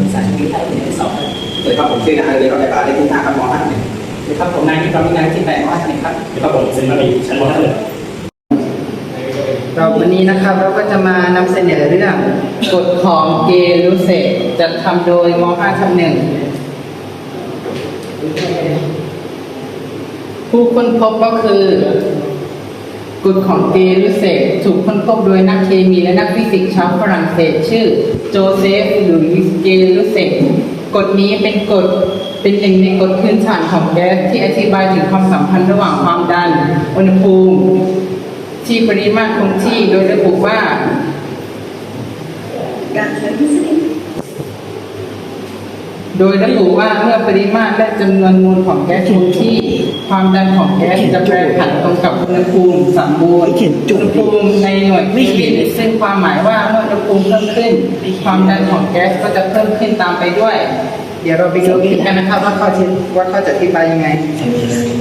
นสายวิทยาลัยสองเลยครับผมชื่อนายเลยก็ได้บาได้ที่หน้าครับมห้าหนึ่งนะครับผมนายที่ทำงานที่แปดว่านะครับครับผมเป็นนักเรียนชั้นม .5 เลยเราวันนี้นะครับเราก็จะมานำเสนอเรื่องกฎของเกลูเซตจัดทำโดยม .5 ทับหนึ่งผู้ค้นพบก็คือ กฎของเกลูเซตถูกค้นพบโดยนักเคมีและนักฟิสิกส์ชาวฝรั่งเศสชื่อโจเซฟหลุยส์เกลูเซตกฎนี้เป็นกฎเป็นหนึ่งในกฎพื้นฐานของแก๊สที่อธิบายถึงความสัมพันธ์ระหว่างความดัน อุณหภูมิ ที่ปริมาตรคงที่โดยระบุว่า การใช้ทฤษฎีโดยระบุว่าเมื่อปริมาตรและจำนวนมวลของแก๊สคงที่ ความดันของแก๊สจะแปรผันตรงกับอุณหภูมิสมบูรณ์อุณหภูมิในหน่วยเคลวินซึ่งความหมายว่าเมื่ออุณหภูมิเพิ่มขึ้น ความดันของแก๊สก็จะเพิ่มขึ้นตามไปด้วย เดี๋ยวเราไปดูคลิปกันนะครับว่าเขาจะว่าเขาจะอธิบายยังไง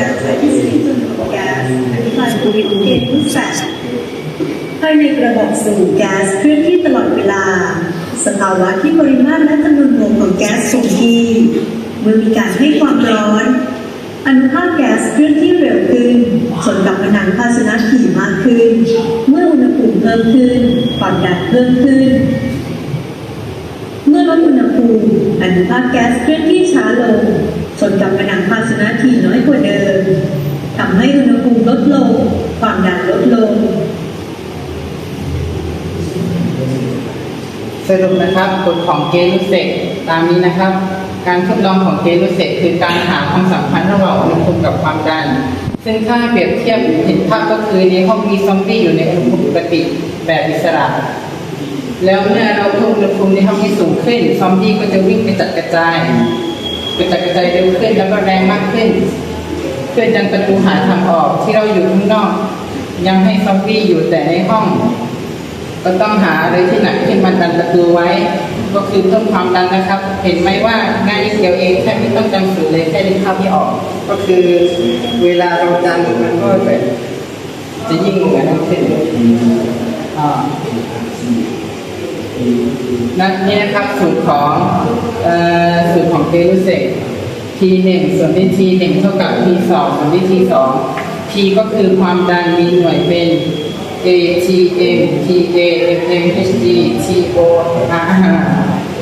การใช้ทฤษฎีจำนวนของแก๊สอธิบายภูมิคุ้มเกณฑ์รูปแบบภายในกระบอกสูบแก๊สเคลื่อนที่ตลอดเวลา สภาวะที่ปริมาตรและจำนวนมวลของแก๊สคงที่เมื่อมีการให้ความร้อน อันภาคแก๊สเคลื่อนที่เร็วขึ้นชนกับผนังภาชนะถี่มากขึ้น เมื่ออุณหภูมิเพิ่มขึ้นความดันเพิ่มขึ้น เมื่อลดอุณหภูมิอนุภาคแก๊สเคลื่อนที่ช้าลงชนกับผนังภาชนะที่น้อยกว่าเดิมทำให้อุณหภูมิลดลง ความดันลดลงสรุปนะครับกฎของเกลูเซกตามนี้นะครับ การทดลองของเกลูเซ คือการหาความสัมพันธ์ระหว่างอุณหภูมิกับความดัน ซึ่งถ้าเปรียบเทียบเห็นภาพก็คือในห้องมีซอมบี้อยู่ในอุณหภูมิปกติแบบอิสระ แล้วเมื่อเราเพิ่มอุณหภูมิในห้องที่สูงขึ้น ซอมบี้ก็จะวิ่งไปจัดกระจายกระจัดกระจายเร็วขึ้นแล้วก็แรงมากขึ้น เพื่อดันประตูหาทางออกที่เราอยู่ข้างนอก ยังให้ซอมบี้อยู่แต่ในห้อง ก็ต้องหาอะไรที่หนักขึ้นมาดันประตูไว้ก็คือเพิ่มความดันนะครับ เห็นไหมว่าง่ายนิดเดียวเองแค่ไม่ต้องจำสูตรเลยแค่ดึงภาพที่ออก ก็คือเวลาเราดันมันก็จะจะยิ่งเหมือนขึ้นอ่านั่นนี่นะครับสูตรของออสูตรของเกลูเซก T หนึ่งส่วนที่ T หนึ่งเท่ากับ T สองส่วนที่ T สอง T ก็คือความดันมีหน่วยเป็น A T M T A M M H G T O R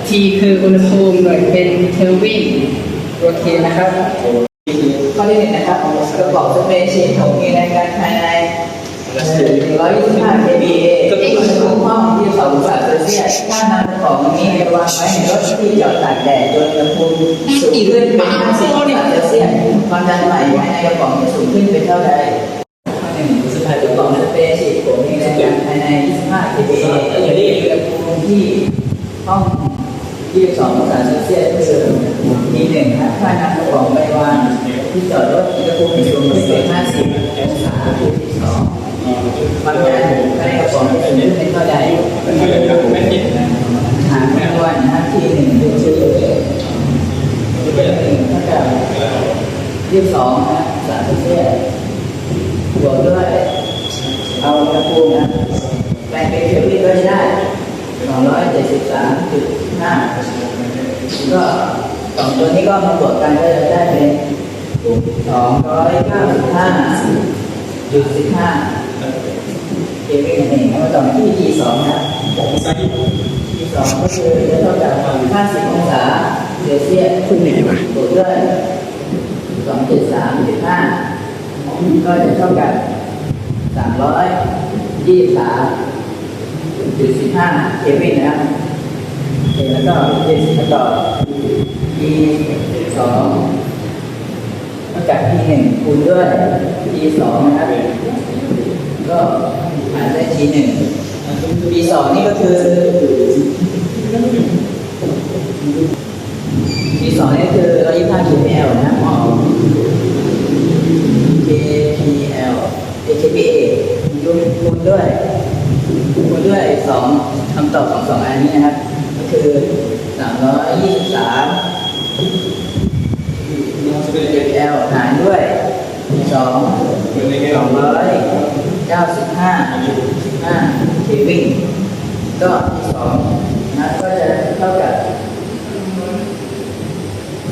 T คืออุณหภูมิหน่วยเป็นเคลวินโอเคนะครับข้อที่หนึ่งนะครับกระบอกสเปรย์ชีทของมีแรงดันภายใน125 kVA ที่อุณหภูมิห้องที่2องศาเซลเซียสถ้านำกระป๋องนี้ไปวางไว้ในรถที่จอดตากแดดจนอุณหภูมิสูงขึ้นเป็น50องศาเซลเซียสความดันใหม่ภายในกระป๋องจะสูงขึ้นเป็นเท่าใดข้อหนึ่งสุดท้ายกระป๋องสเปรย์ชีทผมมีแรงดันภายใน 25 kVA ที่อุณหภูมิที่ ห้อง22องศาเซลเซียสก็คือมีหนึ่งนะถ้านำกระป๋องไปว่างที่จอดรถอุณหภูมิสูงขึ้นเป็น50องศาที่สองความดันในกระป๋องจะสูงขึ้นเป็นเท่าใดหาคำนวณนะที่หนึ่งคือชื่อหนึ่งเท่ากับ22นะองศาเซลเซียสบวกด้วยเอาอุณหภูมินะแปลงเป็นเคลวินก็ได้สองร จ็ดสิบสามจุดห้าก็สองตัวนี้ก็มาบวกกันก็จะได้เป็นสองร้อยเก้าสิบห้าจุดสิบห้าเอวินเองมาต่อที่ T สองนะ T สองก็คือจะเท่ากับห้าสิบองศาเซลเซียสคุณหนีมาบวกด้วยสองจุดสามจุดห้าก็จะเท่ากับสามร้อยยี่สิบสาม จุดสิบห้าเควินนะครับแล้วก็เจ็ดสิบต่อทีสองเท่ากทีหนึ่งคูณด้วยทีสองนะครับ ก็หารได้ทีหนึ่งทีสองนี่ก็คือทีสองนี่คือร้อยยี่สิบห้า kPl นะอ๋อ kPl kPa คูณด้วย คูณด้วยสองคำตอบของสองอันนี้นะครับ ก็คือสามร้อยยี่สิบสาม l หารด้วยสองสองร้อยเก้าสิบห้าห้าเควินก็ที่สองนะก็จะเท่ากับ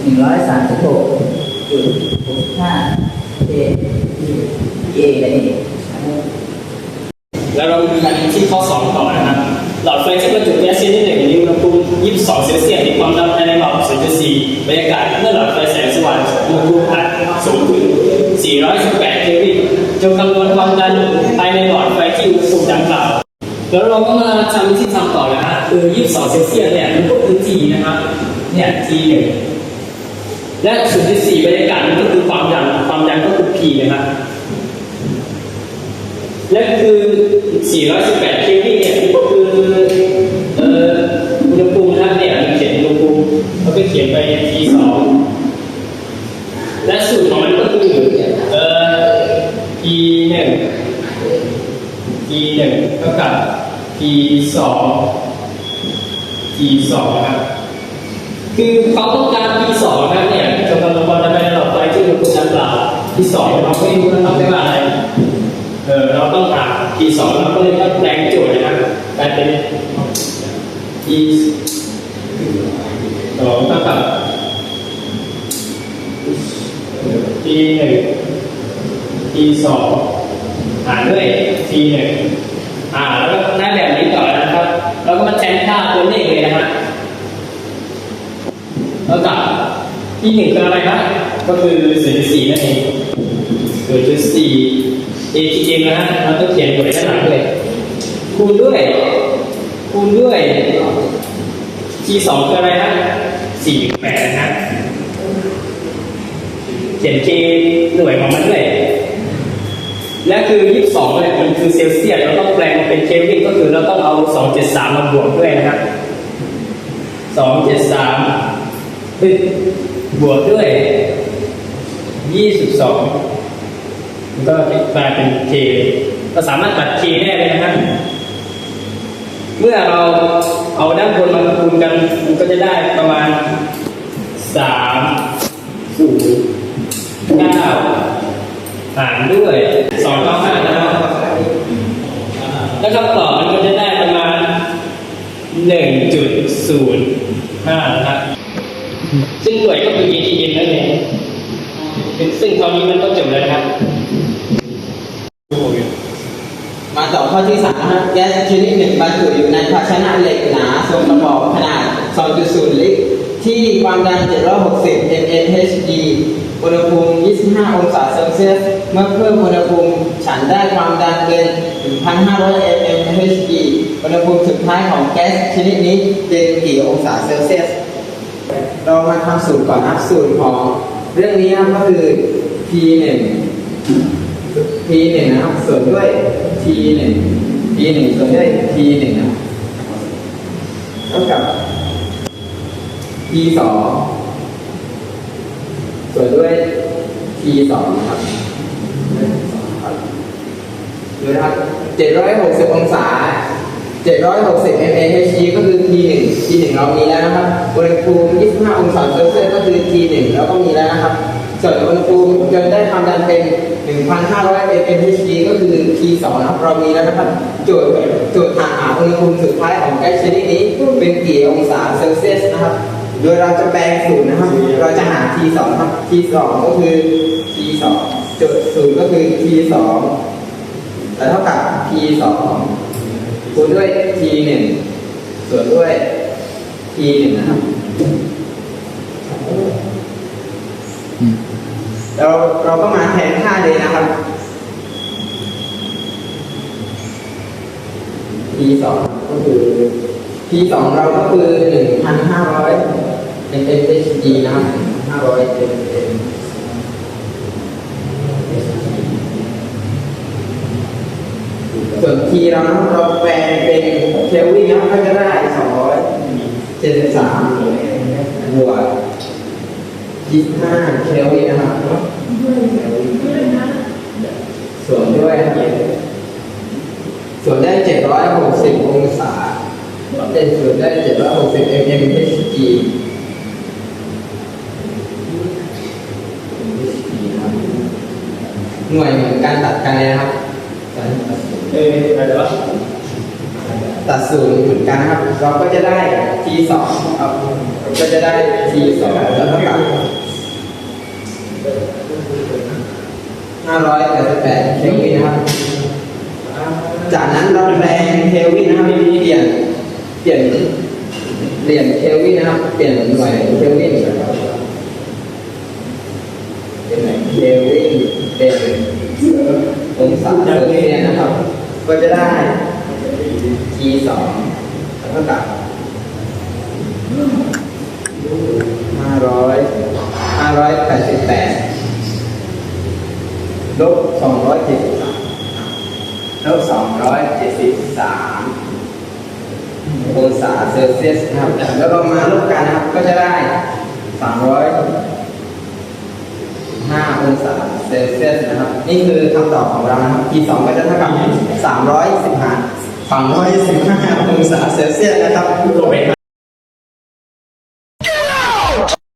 หนึ่งร้อยสามสิบหกจุดหกห้าเอเอนั่นเอง แล้วเราดูกันที่ข้อ 2 ต่อนะครับ หลอดไฟที่บรรจุแก๊สชนิดหนึ่งมีอุณหภูมิ22 เซลเซียสมีความดันภายในหลอด0.4บรรยากาศเมื่อหลอดไฟแสงสว่างอุณหภูมิอัดสูงถึง 418 เคลวินจงคำนวณความดันภายในหลอดไฟที่อุณหภูมิดังกล่าวแล้วเราก็มาทำวิธีทำต่อนะฮะคือ 22 เซลเซียสเนี่ยมันก็คือ T นะครับ เนี่ย T หนึ่งและ0.4บรรยากาศมันก็คือความดันความดันก็คือ P นะครับ และคือ 418 เคลวินเนี่ยก็คือเอ่ออุณหภูมินะครับเนี่ยเราเขียนอุณหภูมิเราก็เขียนไป T2 และสูตรของมันก็คือเอ่อ T1 T1 เท่ากับ T2 T2 นะครับคือเขาต้องการ T2 นะเนี่ยจำนวนละครจะไปในหลอดไฟที่อุณหภูมิดังกล่าว T2 เราไม่รู้นะครับไม่ว่าอะไร เราต้องหา T สองเราก็เลยต้องแปลงโจทย์นะครับกลายเป็น T สองเท่ากับ T หนึ่ง T สองหารด้วย T หนึ่งอ่าแล้วก็หน้าแบบนี้ต่อนะครับ เราก็มาแทนค่าตัวเลขเลยนะครับแล้วกับ T หนึ่งคืออะไรครับก็คือ0.4นั่นเอง 0.4 ATM นะฮะเราต้องเขียนอยู่ในด้านหลังด้วยคูณด้วย คูณด้วย T สองคืออะไรฮะสี่แปดนะฮะเขียน K หน่วยของมันด้วยและคือ22เนี่ยมันคือเซลเซียสเราต้องแปลงมาเป็นเคลวินก็คือเราต้องเอา273มมาบวกด้วยนะครับ273ปึ๊บบวกด้วย22 มันก็กลายเป็น K เราสามารถตัด K ได้เลยนะครับ เมื่อเราเอาด้านบนมาคูณกัน มันก็จะได้ประมาณ3 0 9หารด้วย2ต่อ5นะครับแล้วคำตอบมันก็จะได้ประมาณ1.05นย์ห้านะครับซึ่งหน่วยก็คือ ATM นั่นเองซึ่งตอนนี้มันก็จบแล้วครับ มาต่อข้อที่สามนะครับแก๊สชนิดหนึ่งบรรจุอยู่ในภาชนะเหล็กหนาทรงกระบอกขนาด 2.0 ลิตร ที่ความดัน 760 mmHg อุณหภูมิ 25 องศาเซลเซียส เมื่อเพิ่มอุณหภูมิ ฉันได้ความดันเป็น 1,500 mmHg อุณหภูมิสุดท้ายของแก๊สชนิดนี้เป็นกี่องศาเซลเซียส เรามาทำสูตรก่อนนะครับสูตรของเรื่องนี้ก็คือ P1 P หนึ่งนะครับส่วนด้วย T หนึ่ง P หนึ่งส่วนด้วย T หนึ่งนะเท่ากับ T สองส่วนด้วย T สองครับดูนะครับ760อยหกสิบองศา760 mAh ก็คือ T หนึ่ง T หนึ่งเรามีแล้วนะครับอุณหภูมิ25 องศาเซลเซียสก็คือ T หนึ่งเราก็มีแล้วนะครับ ส่วนอุณหภูมิจนได้ความดันเป็น 1,500 mmHg ก็คือ T2 นะครับเรามีแล้วนะครับจทย์โจทย์ถาหาอุณหภูมิสุดท้ายของแก๊สชนิดนี้เป็นกี่องศาเซลเซียสนะครับ โดยเราจะแปลงสูตรนะครับ เราจะหา T2 ครับ T2 ก็คือ T2 จทย์สูตรก็คือ T2 และเท่ากับ T2 คูณด้วย T1 ส่วนด้วย T1 นะครับ เราเราก็มาแทนค่าเลยนะครับ P สองก็คือ P สองเราก็คือหนึ่งพันห้าร้อย mmHg นะครับห้าร้อย mm ส่วน T เรานะเราแปลเป็นเคลวินนะครับก็จะได้สองร้อยเจ็ดสิบสามบวก ยี่สิบห้าเคลวินนะครับส่วนด้วยส่วนได้เจ็ดร้อยหกสิบองศาเป็นส่วนได้เจ็ดร้อยหกสิบ mmHg หน่วยเหมือนการตัดกันเลยนะครับเอออะไรวะตัดศูนย์เหมือนกันนะครับ เราก็จะได้ t สองครับเราก็จะได้ t สองแล้วเท่ากัด สิบแปดเคลวินนะครับ จากนั้นเราแปลงเคลวินนะครับเปลี่ยนเปลี่ยนเปลี่ยนเคลวินนะครับ เปลี่ยนหน่วยเคลวินนะครับเป็นหน่วยเคลวินเป็นองศาเซลเซียสนะครับ ก็จะได้ t สองเท่ากับห้าร้อยห้าร้อยแปดสิบแปด ลบสองร้อยเจ็ดสิบสามลบสองร้อยเจ็ดสิบสามองศาเซลเซียสนะครับ แล้วเรามาลบกันนะครับ ก็จะได้สามร้อยห้าองศาเซลเซียสนะครับ นี่คือคำตอบของเรานะครับ T สองก็จะเท่ากับสามร้อยสิบห้าสามร้องศาเซลเซียสนะครับ